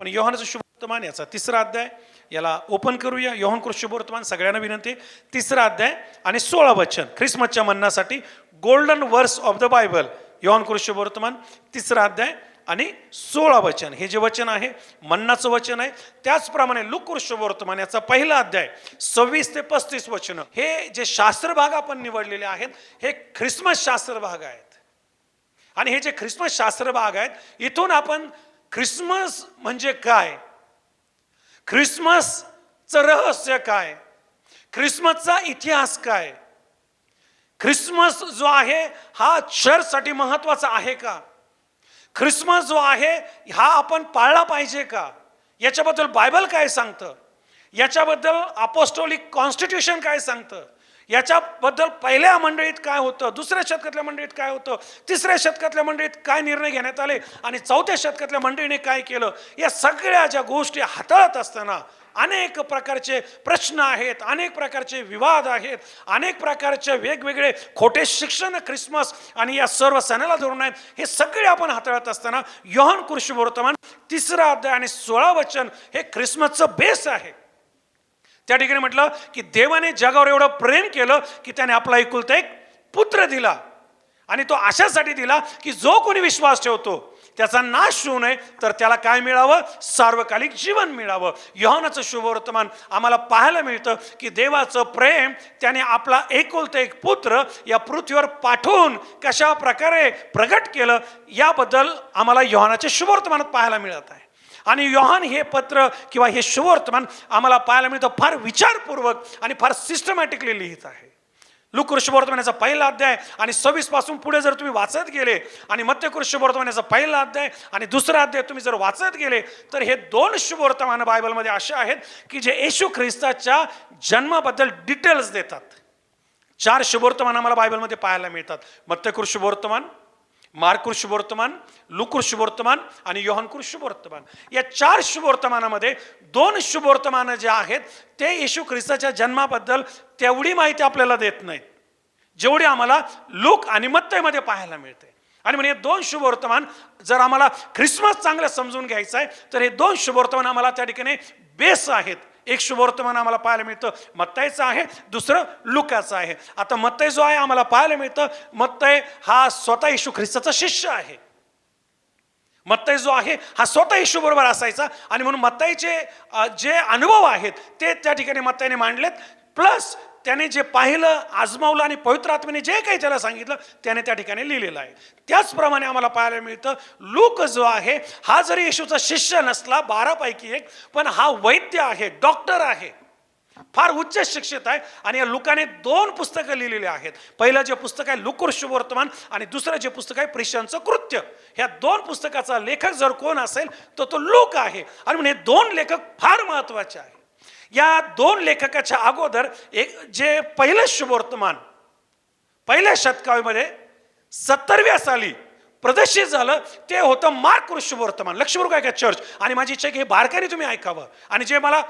पण योहानाचं शुभवर्तमान याचा तिसरा अध्याय याला ओपन करूया. योहन कृष्ण शुभवर्तमान सगळ्यांना विनंती. तिसरा अध्याय आणि सोळा वचन ख्रिसमसच्या म्हणण्यासाठी golden verse of the Bible Yohan Krishna शुभवर्तमान तिसरा अध्याय आणि सोळा वचन. हे जे वचन आहे मन्नाचं वचन आहे. त्याचप्रमाणे लुक याचा पहिला अध्याय सव्वीस ते पस्तीस वचन. हे जे शास्त्र भाग आपण निवडलेले आहेत हे ख्रिसमस शास्त्र भाग आहेत. आणि हे जे ख्रिसमस शास्त्र भाग आहेत इथून आपण ख्रिसमस म्हणजे काय? ख्रिसमसचं रहस्य काय? ख्रिसमसचा इतिहास काय? ख्रिसमस जो आहे हा चर्चसाठी महत्त्वाचा आहे का? ख्रिसमस जो आहे हा आपण पाळला पाहिजे का? याच्याबद्दल बायबल काय सांगतं? याच्याबद्दल अपोस्टोलिक कॉन्स्टिट्यूशन काय सांगतं? याच्याबद्दल पहिल्या मंडळीत काय होतं? दुसऱ्या शतकातल्या मंडळीत काय होतं? तिसऱ्या शतकातल्या मंडळीत काय निर्णय घेण्यात आले? आणि चौथ्या शतकातल्या मंडळीने काय केलं? या सगळ्या ज्या गोष्टी हाताळत असताना अनेक प्रकारचे प्रश्न आहेत अनेक प्रकारचे विवाद आहेत अनेक प्रकारचे वेगवेगळे खोटे शिक्षण ख्रिसमस आणि या सर्व सणाला धरून आहेत हे सगळे आपण हाताळत असताना योहन कृषी वर्तमान तिसरा अध्याय आणि सोळा वचन हे ख्रिसमसचं बेस आहे. त्या ठिकाणी म्हटलं की देवाने जगावर एवढं प्रेम केलं की त्याने आपला एकुलता एक पुत्र दिला. आणि तो अशासाठी दिला की जो कोणी विश्वास ठेवतो त्याचा नाश होऊ नये तर त्याला काय मिळावं? सार्वकालिक जीवन मिळावं. योहानाचं शुभवर्तमान आम्हाला पाहायला मिळतं की देवाचं प्रेम त्याने आपला एकुलता एक पुत्र या पृथ्वीवर पाठवून कशा प्रकारे प्रगट केलं याबद्दल आम्हाला योहानाचे शुभवर्तमानात पाहायला मिळत आहे. आणि योहान हे पत्र किंवा हे शुवर्तमान आम्हाला पाहायला मिळतं फार विचारपूर्वक आणि फार सिस्टमॅटिकली लिहित आहे. लुकृष्यवर्तमानाचा पहिला अध्याय आणि सव्वीसपासून पुढे जर तुम्ही वाचत गेले आणि मत्यकृष्यवर्तमानाचा पहिला अध्याय आणि दुसरा अध्याय तुम्ही जर वाचत गेले तर हे दोन शुभवर्तमान बायबलमध्ये असे आहेत की जे येशू ख्रिस्ताच्या जन्माबद्दल डिटेल्स देतात. चार शुभवर्तमान आम्हाला बायबलमध्ये पाहायला मिळतात. मत्यकृष मार्कुर शुभवर्तमान लुकुर शुभवर्तमान आणि योहनकुर शुभवर्तमान या चार शुभवर्तमानामध्ये दोन शुभवर्तमानं जे आहेत ते येशू ख्रिस्ताच्या जन्माबद्दल तेवढी माहिती आपल्याला देत नाहीत. जेवढी आम्हाला लुक आणि मत्तयमध्ये पाहायला मिळते. आणि म्हणजे दोन शुभवर्तमान जर आम्हाला ख्रिसमस चांगलं समजून घ्यायचं आहे तर हे दोन शुभवर्तमान आम्हाला त्या ठिकाणी बेस आहेत. एक शुभवर्तमान आम्हाला पाहायला मिळतं. मत्तायचं आहे दुसरं लुकाचं आहे. आता मत्तय जो आहे आम्हाला पाहायला मिळतं मत्तय हा स्वतः येशू ख्रिस्ताचा शिष्य आहे. मत्तय जो आहे हा स्वतः येशू बरोबर असायचा. आणि म्हणून मत्ताईचे जे अनुभव आहेत ते त्या ठिकाणी मत्ताईने मांडलेत. प्लस त्याने जे पाहिलं आजमावलं आणि पवित्र आत्म्याने जे काही त्याला सांगितलं त्याने त्या ठिकाणी लिहिलेलं आहे. त्याचप्रमाणे आम्हाला पाहायला मिळतं लूक जो आहे हा जरी येशूचा शिष्य नसला बारापैकी एक पण हा वैद्य आहे डॉक्टर आहे. फार उच्च शिक्षित आहे आणि या लुकाने दोन पुस्तकं लिहिलेली आहेत. पहिलं जे पुस्तक आहे लुकुर शुभवर्तमान आणि दुसरं जे पुस्तक आहे प्रिशांचं कृत्य. ह्या दोन पुस्तकाचा लेखक जर कोण असेल तर तो लूक आहे. आणि म्हणजे दोन लेखक फार महत्त्वाचे आहे या दोन लेखकाच्या अगोदर एक जे पहिलं शुभवर्तमान पहिल्या शतकामध्ये सत्तरव्या साली प्रदर्शित झालं ते होतं मार्क शुभवर्तमान. लक्षपूर्वक ऐका चर्च आणि माझी इच्छा की हे बारकाने तुम्ही ऐकावं. आणि जे मला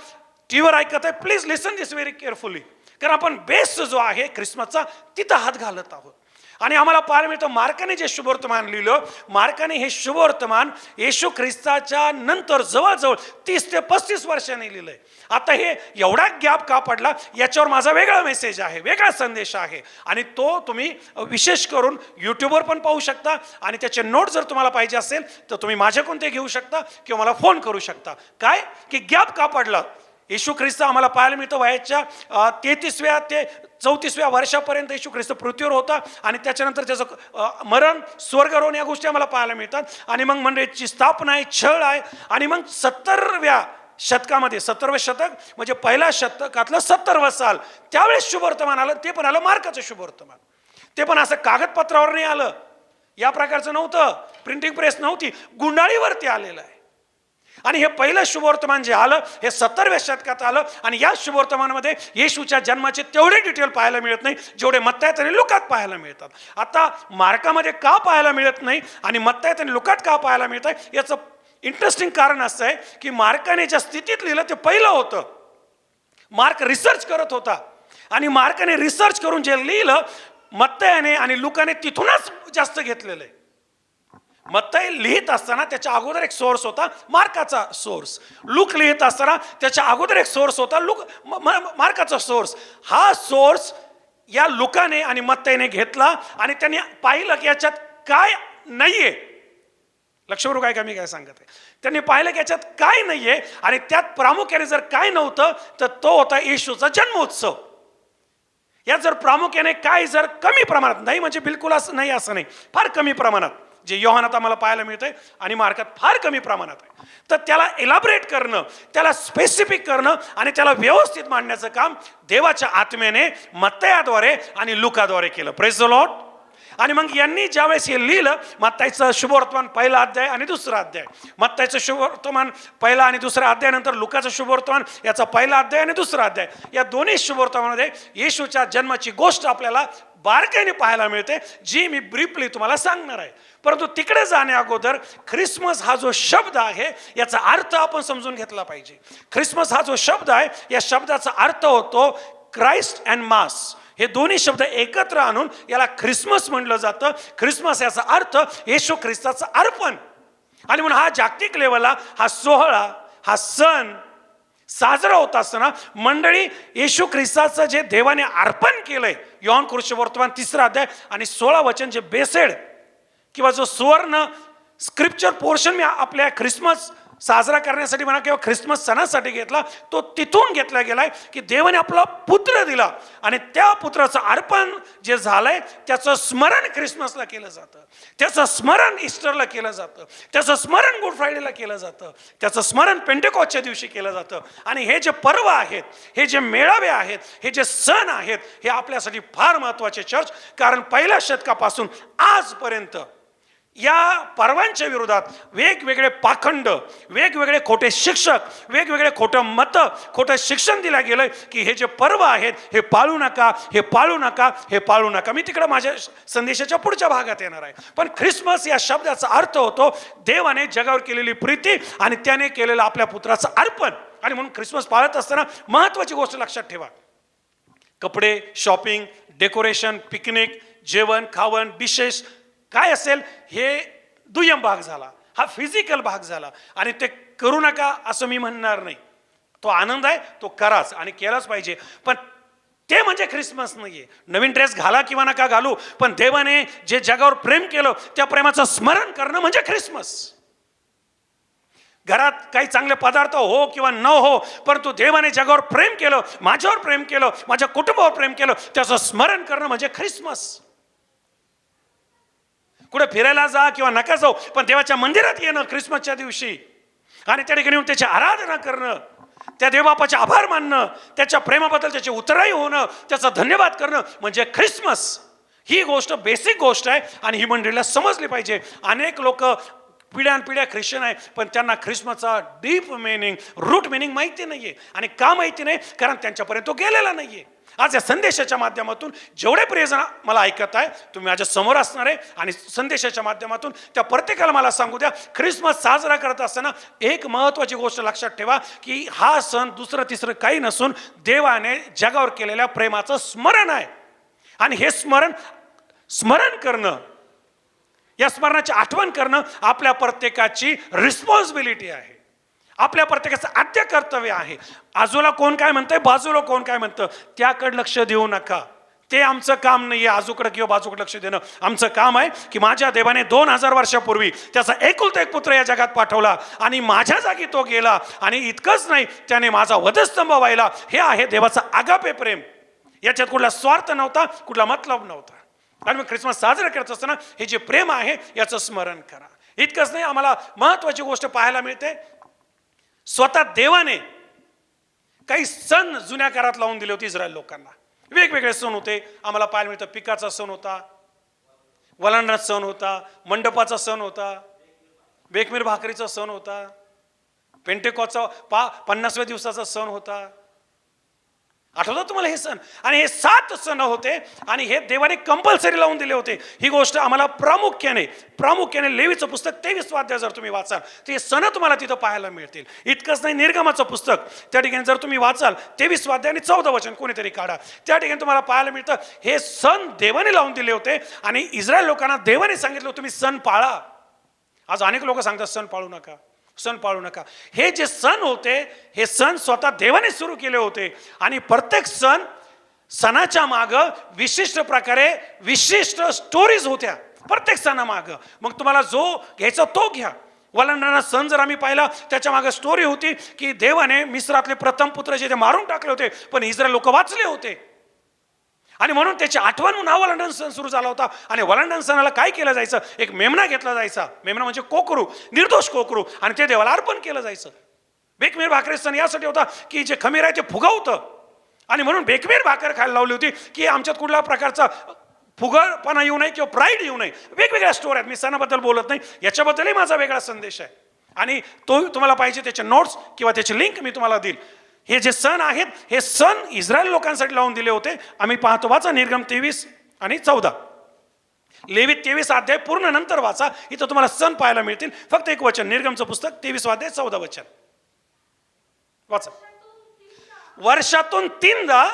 टीव्हीवर ऐकत आहे please listen this very carefully कारण आपण बेस्ट जो आहे ख्रिसमसचा तिथं हात घालत आहोत. आणि आम्हाला पाहायला मिळतं मार्काने जे शुभवर्तमान लिहिलं मार्काने हे शुभवर्तमान येशू ख्रिस्ताच्या नंतर जवळजवळ तीस ते पस्तीस वर्षांनी लिहिलंय. आता हे एवढा गॅप का पडला याच्यावर माझा वेगळा मेसेज आहे वेगळा संदेश आहे. आणि तो तुम्ही विशेष करून यूट्यूबवर पण पाहू शकता आणि त्याचे नोट जर तुम्हाला पाहिजे असेल तर तुम्ही माझ्याकडून ते घेऊ शकता किंवा मला फोन करू शकता. काय? की गॅप का पडला? येशू ख्रिस्त आम्हाला पाहायला मिळतं. वयाच्या तेहतीसव्या ते चौतीसव्या वर्षापर्यंत येशू ख्रिस्त पृथ्वीवर होता आणि त्याच्यानंतर त्याचं मरण स्वर्गरोहण या गोष्टी आम्हाला पाहायला मिळतात. आणि मग मंडळीची स्थापना आहे छळ आहे. आणि मग सत्तरव्या शतकामध्ये सत्तरवे शतक म्हणजे पहिल्या शतकातलं सत्तरवं साल. त्यावेळेस शुभवर्तमान आलं. ते पण आलं मार्काचं शुभवर्तमान. ते पण असं कागदपत्रावर नाही आलं. या प्रकारचं नव्हतं. प्रिंटिंग प्रेस नव्हती. गुंडाळीवरती आलेलं आहे. आणि हे पहिलं शुभवर्तमान जे आलं हे सत्तरव्या शतकात आलं आणि या शुभवर्तमानामध्ये येशूच्या जन्माचे तेवढे डिटेल पाहायला मिळत नाही जेवढे मत्तायत आणि लुकात पाहायला मिळतात. आता मार्कामध्ये का पाहायला मिळत नाही आणि मत्तायत आणि लुकात का पाहायला मिळत आहे? याचं इंटरेस्टिंग कारण असं आहे की मार्काने ज्या स्थितीत लिहिलं ते पहिलं होतं. मार्क रिसर्च करत होता. आणि मार्काने रिसर्च करून जे लिहिलं मत्तयाने आणि लुकाने तिथूनच जास्त घेतलेलं आहे. मत्तय लिहित असताना त्याच्या अगोदर एक सोर्स होता मार्काचा सोर्स लूक लिहित असताना त्याच्या अगोदर एक सोर्स होता लुक म- मार्काचा सोर्स हा सोर्स या लुकाने आणि मत्तयने घेतला आणि त्यांनी पाहिलं की याच्यात काय नाहीये. लक्षवरू काय का मी काय सांगत आहे? त्यांनी पाहिलं की याच्यात काय नाहीये आणि त्यात प्रामुख्याने जर काय नव्हतं तर तो होता येशूचा जन्मोत्सव. यात जर प्रामुख्याने काय जर कमी प्रमाणात नाही म्हणजे बिलकुल असं नाही असं नाही. फार कमी प्रमाणात. जे योहानात आम्हाला पाहायला मिळतंय आणि मार्कात फार कमी प्रमाणात आहे. तर त्याला एलाबरेट करणं त्याला स्पेसिफिक करणं आणि त्याला व्यवस्थित मांडण्याचं काम देवाच्या आत्म्याने मत्तयाद्वारे आणि लुकाद्वारे केलं. प्रेस लॉट आणि मग यांनी ज्यावेळेस हे लिहिलं मत्ताईचं शुभवर्तमान पहिला अध्याय आणि दुसरा अध्याय. मत्ताईचं शुभवर्तमान पहिला आणि दुसरा अध्यायानंतर लुकाचं शुभवर्तमान याचा पहिला अध्याय आणि दुसरा अध्याय. या दोन्ही शुभवर्तमानामध्ये येशूच्या जन्माची गोष्ट आपल्याला बारकाईने पाहायला मिळते जी मी ब्रीफली तुम्हाला सांगणार आहे. परंतु तिकडे जाण्या अगोदर ख्रिसमस हा जो शब्द आहे याचा अर्थ आपण समजून घेतला पाहिजे. ख्रिसमस हा जो शब्द आहे या शब्दाचा अर्थ होतो क्राइस्ट अँड मास हे दोन्ही शब्द एकत्र आणून याला ख्रिसमस म्हटलं जातं. ख्रिसमस याचा अर्थ येशू ख्रिस्ताचं अर्पण. आणि म्हणून हा जागतिक लेवलला हा सोहळा हा सण साजरा होत असताना मंडळी येशू ख्रिस्ताचं जे देवाने अर्पण केलंय यॉन कृष्ण वर्तमान तिसरा अध्याय आणि सोळा वचन जे बेसेड किंवा जो सुवर्ण स्क्रिप्चर पोर्शन मी आपल्या ख्रिसमस साजरा करण्यासाठी म्हणा किंवा ख्रिसमस सणासाठी घेतला तो तिथून घेतला गेला आहे की देवाने आपला पुत्र दिला आणि त्या पुत्राचं अर्पण जे झालंय त्याचं स्मरण ख्रिसमसला केलं जातं. त्याचं स्मरण इस्टरला केलं जातं. त्याचं स्मरण गुड फ्रायडेला केलं जातं. त्याचं स्मरण पेंटेकॉसच्या दिवशी केलं जातं. आणि हे जे पर्व आहेत हे जे मेळावे आहेत हे जे सण आहेत हे आपल्यासाठी फार महत्त्वाचे चर्च. कारण पहिल्या शतकापासून आजपर्यंत या पर्वांच्या विरोधात वेगवेगळे पाखंड वेगवेगळे खोटे शिक्षक वेगवेगळे खोटं मतं खोटं शिक्षण दिलं गेलं की हे जे पर्व आहेत हे पाळू नका हे पाळू नका हे पाळू नका. मी तिकडं माझ्या संदेशाच्या पुढच्या भागात येणार आहे. पण ख्रिसमस या शब्दाचा अर्थ होतो देवाने जगावर केलेली प्रीती आणि त्याने केलेलं आपल्या पुत्राचं अर्पण. आणि म्हणून ख्रिसमस पाळत असताना महत्त्वाची गोष्ट लक्षात ठेवा. कपडे शॉपिंग डेकोरेशन पिकनिक जेवण खावण डिशेस काय असेल हे दुय्यम भाग झाला हा फिजिकल भाग झाला आणि ते करू नका असं मी म्हणणार नाही. तो आनंद आहे तो कराच आणि केलाच पाहिजे. पण ते म्हणजे ख्रिसमस नाहीये. नवीन ड्रेस घाला किंवा नका घालू पण देवाने जे जगावर प्रेम केलं त्या प्रेमाचं स्मरण करणं म्हणजे ख्रिसमस. घरात काही चांगले पदार्थ हो किंवा न हो परंतु देवाने जगावर प्रेम केलं माझ्यावर प्रेम केलं माझ्या कुटुंबावर प्रेम केलं त्याचं स्मरण करणं म्हणजे ख्रिसमस. कुठे फिरायला जा किंवा नका जाऊ पण देवाच्या मंदिरात येणं ख्रिसमसच्या दिवशी. आणि त्या ठिकाणी येऊन त्याची आराधना करणं त्या देवबापाचे आभार मानणं त्याच्या प्रेमाबद्दल त्याची उतराई होणं त्याचा धन्यवाद करणं म्हणजे ख्रिसमस. ही गोष्ट बेसिक गोष्ट आहे आणि ही मंडळीला समजली पाहिजे. अनेक लोक पिढ्यानपिढ्या ख्रिश्चन आहे पण त्यांना ख्रिसमसचा डीप मिनिंग रूट मिनिंग माहिती नाही आहे आणि का माहिती नाही? कारण त्यांच्यापर्यंत तो गेलेला नाही आहे आज या संदेशाच्या माध्यमातून जेवढे प्रियजण मला ऐकत आहे तुम्ही माझ्यासमोर असणार आहे आणि संदेशाच्या माध्यमातून त्या प्रत्येकाला मला सांगू द्या ख्रिसमस साजरा करत असताना एक महत्त्वाची गोष्ट लक्षात ठेवा की हा सण दुसरं तिसरं काही नसून देवाने जगावर केलेल्या प्रेमाचं स्मरण आहे. आणि हे स्मरण स्मरण करणं या स्मरणाची आठवण करणं आपल्या प्रत्येकाची रिस्पॉन्सिबिलिटी आहे. आपल्या प्रत्येकाचं आद्य कर्तव्य आहे. आजूला कोण काय म्हणतंय? बाजूला कोण काय म्हणतं? त्याकडे लक्ष देऊ नका. ते आमचं काम नाही आहे आजूकडं किंवा बाजूकडे लक्ष देणं आमचं काम आहे की माझ्या देवाने दोन हजार वर्षापूर्वी त्याचा एकुलता एक पुत्र या जगात पाठवला आणि माझ्या जागी तो गेला आणि इतकंच नाही त्याने माझा वधस्तंभ व्हायला हे आहे देवाचं आगापे प्रेम. याच्यात कुठला स्वार्थ नव्हता कुठला मतलब नव्हता. आणि मग ख्रिसमस साजरा करत असताना हे जे प्रेम आहे याचं स्मरण करा. इतकंच नाही आम्हाला महत्त्वाची गोष्ट पाहायला मिळते. स्वतः देवाने काही सण जुन्या काळात लावून दिले होते इस्रायल लोकांना. वेगवेगळे सण होते. आम्हाला पाहायला मिळतं पिकाचा सण होता वलांडा सण होता मंडपाचा सण होता बेकमीर भाकरीचा सण होता पेंटेकॉचा पा पन्नासव्या दिवसाचा सण होता. आठवतं तुम्हाला हे सण? आणि हे सात सण होते आणि हे देवाने कंपल्सरी लावून दिले होते. ही गोष्ट आम्हाला प्रामुख्याने प्रामुख्याने लेवीचं पुस्तक तेवीस स्वाध्याय जर तुम्ही वाचाल तर हे सण तुम्हाला तिथं पाहायला मिळतील. इतकंच नाही निर्गमाचं पुस्तक. त्या ठिकाणी जर तुम्ही वाचाल तेवीस स्वाध्याय आणि चौदा वचन कोणीतरी काढा. त्या ठिकाणी तुम्हाला पाहायला मिळतं हे सण देवाने लावून दिले होते आणि इस्रायल लोकांना देवाने सांगितलं तुम्ही सण पाळा. आज अनेक लोक सांगतात सण पाळू नका. सण पाळू नका. हे जे सण होते हे सण स्वतः देवाने सुरू केले होते. आणि प्रत्येक सण सणाच्या मागं विशिष्ट प्रकारे विशिष्ट स्टोरीज होत्या. प्रत्येक सणामागं. मग तुम्हाला जो घ्यायचा तो घ्या. वलांडणारा सण जर आम्ही पाहिला त्याच्यामागे स्टोरी होती की देवाने मिस्रातले प्रथम पुत्र जे ते मारून टाकले होते पण इस्रायल लोक वाचले होते. आणि म्हणून त्याची आठवण म्हणून हा वलांडण सण सुरू झाला होता. आणि वलांडण सणाला काय केलं जायचं? एक मेमना घेतला जायचा. मेमना म्हणजे कोकरू निर्दोष कोकरू. आणि ते देवाला अर्पण केलं जायचं. बेकमेर भाकरे सण यासाठी होता की जे खमीर आहे ते फुगवतं आणि म्हणून बेकमेर भाकर खायला लावली होती की आमच्यात कुठल्या प्रकारचा फुगळपणा येऊ नये किंवा प्राईड येऊ नये. वेगवेगळ्या स्टोर आहेत. मी सणाबद्दल बोलत नाही. याच्याबद्दलही माझा वेगळा संदेश आहे. आणि तो तुम्हाला पाहिजे त्याचे नोट्स किंवा त्याची लिंक मी तुम्हाला देईल. हे जे सण आहेत हे सण इस्रायल लोकांसाठी लावून दिले होते. आम्ही पाहतो वाचा निर्गम तेवीस आणि चौदा. लेवीत तेवीस अध्याय पूर्ण नंतर वाचा. इथं तुम्हाला सण पाहायला मिळतील. फक्त एक वचन निर्गमचं पुस्तक तेवीस अध्याय चौदा वचन. वाचा. वर्षातून तीनदा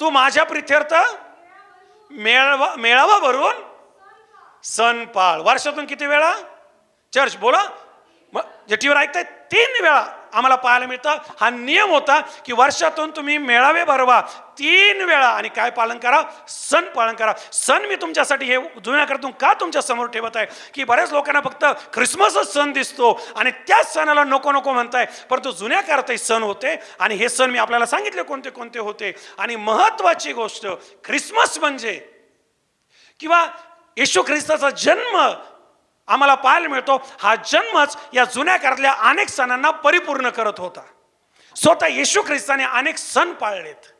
तू माझ्या प्रित्यर्थ मेळवा मेळावा भरून सण पाळ. वर्षातून किती वेळा? चर्च बोला. मग जे टीव्हीवर ऐकताय तीन वेळा. आम्हाला पाहायला मिळतं. हा नियम होता की वर्षातून तुम्ही मेळावे भरवा तीन वेळा आणि काय पालन करा? सण पालन करा. सण मी तुमच्यासाठी हे जुन्याकरतून का तुमच्यासमोर ठेवत आहे? की बऱ्याच लोकांना फक्त ख्रिसमसच सण दिसतो आणि त्याच सणाला नको नको म्हणताय. परंतु जुन्या काळातही सण होते आणि हे सण मी आपल्याला सांगितले कोणते कोणते होते? आणि महत्त्वाची गोष्ट ख्रिसमस म्हणजे किंवा येशू ख्रिस्ताचा जन्म आम्हाला पाहायला मिळतो हा जन्मच या जुन्या काळातल्या अनेक सणांना परिपूर्ण करत होता. स्वतः येशू ख्रिस्ताने अनेक सण पाळलेत.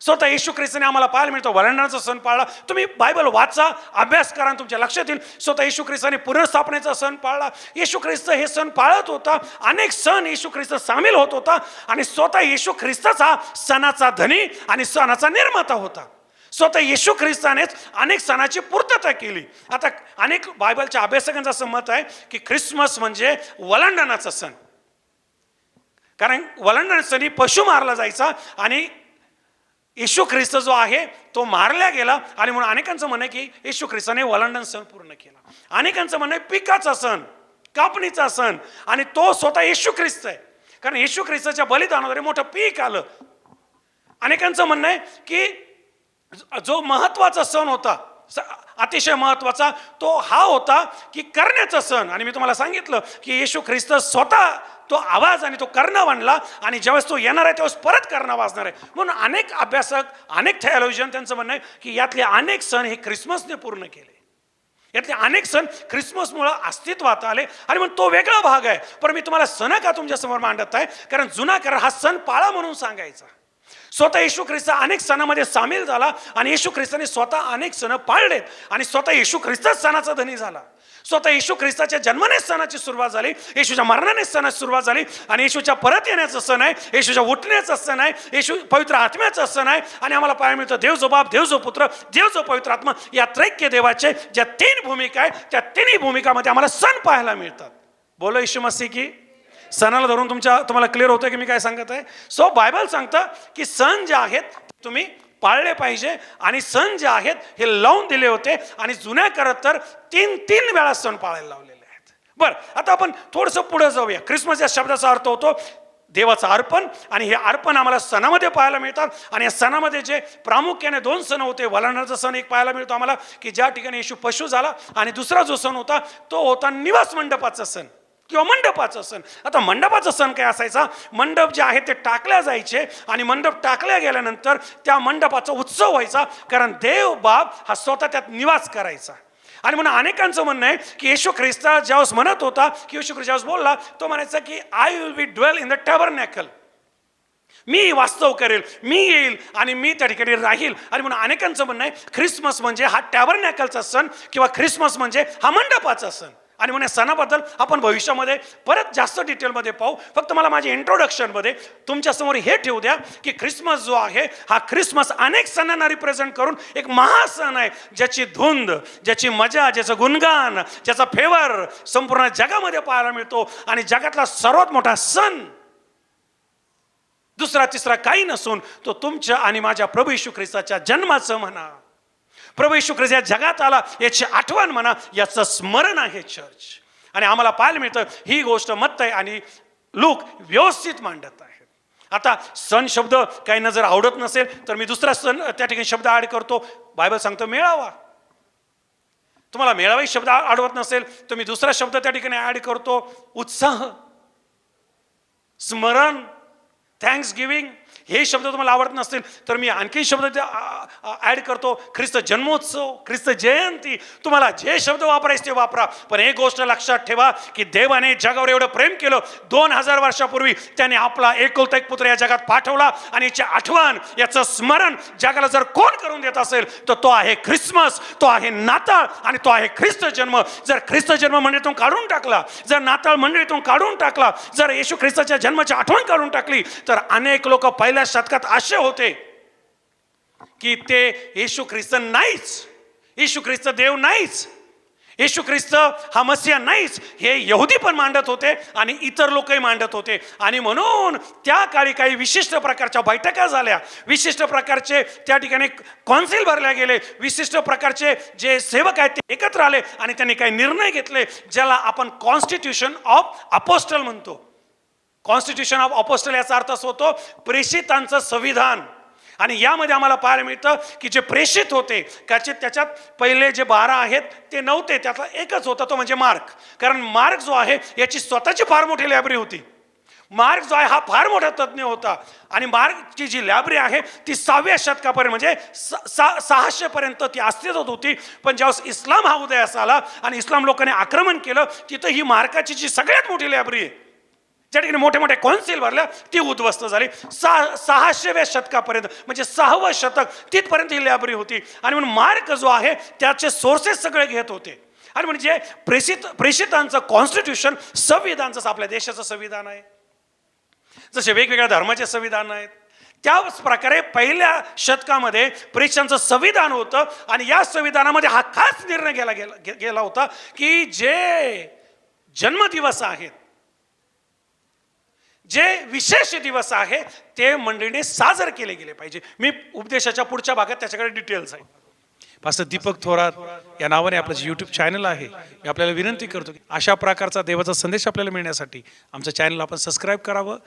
स्वतः येशू ख्रिस्ताने आम्हाला पाहायला मिळतो वरंडाचा सण पाळला. तुम्ही बायबल वाचा अभ्यास करा आणि तुमच्या लक्षात येईल. स्वतः येशू ख्रिस्ताने पुनर्स्थापनेचा सण पाळला. येशू ख्रिस्त हे सण पाळत होता. अनेक सण येशू ख्रिस्त सामील होत होता. आणि स्वतः येशू ख्रिस्ताचा हा सणाचा धनी आणि सणाचा निर्माता होता. स्वतः येशू ख्रिस्तानेच अनेक सणाची पूर्तता केली. आता अनेक बायबलच्या अभ्यासकांचं असं मत आहे की ख्रिसमस म्हणजे वलांडणाचा सण. कारण वलांडण सणी पशु मारला जायचा आणि येशू ख्रिस्त जो आहे तो मारला गेला आणि म्हणून अनेकांचं म्हणणं की येशू ख्रिस्ताने वलांडण सण पूर्ण केला. अनेकांचं म्हणणं पिकाचा सण कापणीचा सण आणि तो स्वतः येशू ख्रिस्त आहे. कारण येशू ख्रिस्ताच्या बलिदानाद्वारे मोठं पीक आलं. अनेकांचं म्हणणं आहे की जो महत्त्वाचा सण होता स- अतिशय महत्त्वाचा तो हा होता की करण्याचा सण. आणि मी तुम्हाला सांगितलं की येशू ख्रिस्त स्वतः तो आवाज आणि तो कर्ण बनला आणि ज्यावेळेस तो येणार आहे त्यावेळेस परत कर्ण वाजणार आहे. म्हणून अनेक अभ्यासक अनेक थेअलॉजियन त्यांचं म्हणणं आहे की यातले अनेक सण हे ख्रिसमसने पूर्ण केले. यातले अनेक सण ख्रिसमसमुळं अस्तित्वात आले. आणि मग तो वेगळा भाग आहे. पण मी तुम्हाला सण का तुमच्यासमोर मांडत आहे? कारण जुना कर हा सण पाळा म्हणून सांगायचा. स्वतः येशू ख्रिस्त अनेक सणामध्ये सामील झाला आणि येशू ख्रिस्ताने स्वतः अनेक सण पाळलेत आणि स्वतः येशू ख्रिस्तच सणाचा धनी झाला. स्वतः येशू ख्रिस्ताच्या जन्मानेच सणाची सुरुवात झाली येशूच्या मरणानेच सणाची सुरुवात झाली आणि येशूच्या परत येण्याचा सण आहे येशूच्या उठण्याचा सण आहे येशू पवित्र आत्म्याचा सण आहे आणि आम्हाला पाहायला मिळतं देव जो बाप देव जो पुत्र देव जो पवित्र आत्मा या त्रैक्य देवाचे ज्या तीन भूमिका आहेत त्या तिन्ही भूमिकामध्ये आम्हाला सण पाहायला मिळतात. बोलो येशू मसी की? सणाला धरून तुमच्या तुम्हाला क्लिअर होतं की मी काय सांगत आहे? सो बायबल सांगतं की सण जे आहेत तुम्ही पाळले पाहिजे आणि सण जे आहेत हे लावून दिले होते आणि जुन्या करत तर तीन तीन वेळा सण पाळायला लावलेले आहेत. बरं आता आपण थोडंसं पुढे जाऊया. ख्रिसमस या शब्दाचा अर्थ होतो देवाचं अर्पण आणि हे अर्पण आम्हाला सणामध्ये पाहायला मिळतात आणि या सणामध्ये जे प्रामुख्याने दोन सण होते वलनाचा सण एक पाहायला मिळतो आम्हाला की ज्या ठिकाणी येशू पशु झाला आणि दुसरा जो सण होता तो होता निवास मंडपाचा सण. किंवा मंडपाचा सण. आता मंडपाचा सण काय असायचा? मंडप जे आहे ते टाकल्या जायचे आणि मंडप टाकल्या गेल्यानंतर त्या मंडपाचा उत्सव व्हायचा कारण देव बाप हा स्वतः त्यात निवास करायचा. आणि म्हणून अनेकांचं म्हणणं आहे की येशू ख्रिस्ता ज्यावेळेस म्हणत होता की येशू ख्रिस्त ज्यावेळेस बोलला तो म्हणायचा की I will be dwell in the tabernacle मी वास्तव करेल मी येईल आणि मी त्या ठिकाणी राहील. आणि म्हणून अनेकांचं म्हणणं आहे ख्रिसमस म्हणजे हा टॅबरनॅकलचा सण किंवा ख्रिसमस म्हणजे हा मंडपाचा सण. आणि म्हणे सणाबद्दल आपण भविष्यामध्ये परत जास्त डिटेलमध्ये पाहू. फक्त मला माझ्या इंट्रोडक्शनमध्ये तुमच्यासमोर हे ठेवू द्या की ख्रिसमस जो आहे हा ख्रिसमस अनेक सणांना रिप्रेझेंट करून एक महासण आहे ज्याची धुंद ज्याची मजा ज्याचं गुणगान ज्याचा फेवर संपूर्ण जगामध्ये पाहायला मिळतो. आणि जगातला सर्वात मोठा सण दुसरा तिसरा काही नसून तो तुमच्या आणि माझ्या प्रभू येशू ख्रिस्ताच्या जन्माचं म्हणा. प्रभू येशू ख्रिस्त या जगात आला याची आठवण म्हणा याचं स्मरण आहे चर्च आणि आम्हाला पाहायला मिळतं ही गोष्ट मत्तय आणि लोक व्यवस्थित मांडत आहेत आता सण शब्द काहींना जर आवडत नसेल तर मी दुसरा सण त्या ठिकाणी शब्द ॲड करतो. बायबल सांगतो मेळावा. तुम्हाला मेळावाही शब्द आडवत नसेल तर मी दुसरा शब्द त्या ठिकाणी ॲड करतो. उत्साह. स्मरण. थँक्स गिविंग हे शब्द तुम्हाला आवडत नसतील तर मी आणखी शब्द ॲड करतो. ख्रिस्त जन्मोत्सव ख्रिस्त जयंती तुम्हाला जे शब्द वापरायचे ते वापरा. पण एक गोष्ट लक्षात ठेवा की देवाने जगावर एवढं प्रेम केलं दोन हजार वर्षापूर्वी त्याने आपला एकुलता एक पुत्र या जगात पाठवला आणि याची आठवण याचं स्मरण जगाला जर कोण करून देत असेल तर तो आहे ख्रिसमस तो आहे नाताळ आणि तो आहे ख्रिस्त जन्म. जर ख्रिस्त जन्म मंडळीतून काढून टाकला जर नाताळ मंडळीतून काढून टाकला जर येशू ख्रिस्ताच्या जन्माची आठवण काढून टाकली तर अनेक लोक पहिल्या शतकात असे होते की ते येशू ख्रिस्त नाहीच. येशू ख्रिस्त देव नाहीच. येशू ख्रिस्त हा मस्या नाहीच. हे यहुदी पण मांडत होते आणि इतर लोकही मांडत होते. आणि म्हणून त्या काळी काही विशिष्ट प्रकारच्या बैठका झाल्या. विशिष्ट प्रकारचे त्या ठिकाणी कॉन्सिल भरल्या गेले. विशिष्ट प्रकारचे जे सेवक आहेत ते एकत्र आले आणि त्यांनी काही निर्णय घेतले ज्याला आपण कॉन्स्टिट्यूशन ऑफ अपोस्टल म्हणतो. कॉन्स्टिट्यूशन ऑफ अपोस्टल याचा अर्थ असं होतो प्रेषितांचं संविधान. आणि यामध्ये आम्हाला पाहायला मिळतं की जे प्रेषित होते त्याचे त्याच्यात पहिले जे बारा आहेत ते नव्हते त्याचा एकच होता तो म्हणजे मार्क. कारण मार्क जो आहे याची स्वतःची फार मोठी लायब्ररी होती. मार्क जो आहे हा फार मोठा तज्ज्ञ होता. आणि मार्कची जी लायब्ररी आहे ती सहाव्या शतकापर्यंत म्हणजे स- सा सहाशेपर्यंत ती अस्तित्वात होती. पण ज्यावेळेस इस्लाम हा उदयास आला आणि इस्लाम लोकांनी आक्रमण केलं तिथं ही मार्काची जी सगळ्यात मोठी लायब्ररी आहे. ज्या ठिकाणी मोठे मोठे कौन्सिल भरल्या ती उद्ध्वस्त झाली. सहा सहाशेव्या शतकापर्यंत म्हणजे सहावं शतक तिथपर्यंत ही लायब्ररी होती. आणि म्हणून मार्क जो आहे त्याचे सोर्सेस सगळे घेत होते. आणि म्हणजे प्रेषित प्रेषितांचं कॉन्स्टिट्यूशन संविधानचं आपल्या देशाचं संविधान आहे. जसे वेगवेगळ्या धर्माचे संविधान आहेत. त्याच प्रकारे पहिल्या शतकामध्ये प्रेक्षांचं संविधान होतं. आणि या संविधानामध्ये हा खास निर्णय गेला गेला गे- गेला होता की जे जन्मदिवस आहेत जे विशेष दिवस आहे ते मंडळीने साजर केले गेले पाहिजे. मी उपदेशाच्या पुढच्या भागात त्याच्याकडे डिटेल्स आहे. पास्टर दीपक थोरात या नावाने आपलं जे यूट्यूब चॅनल आहे मी आपल्याला विनंती करतो की अशा प्रकारचा देवाचा संदेश आपल्याला मिळण्यासाठी आमचं चॅनल आपण सबस्क्राईब करावं.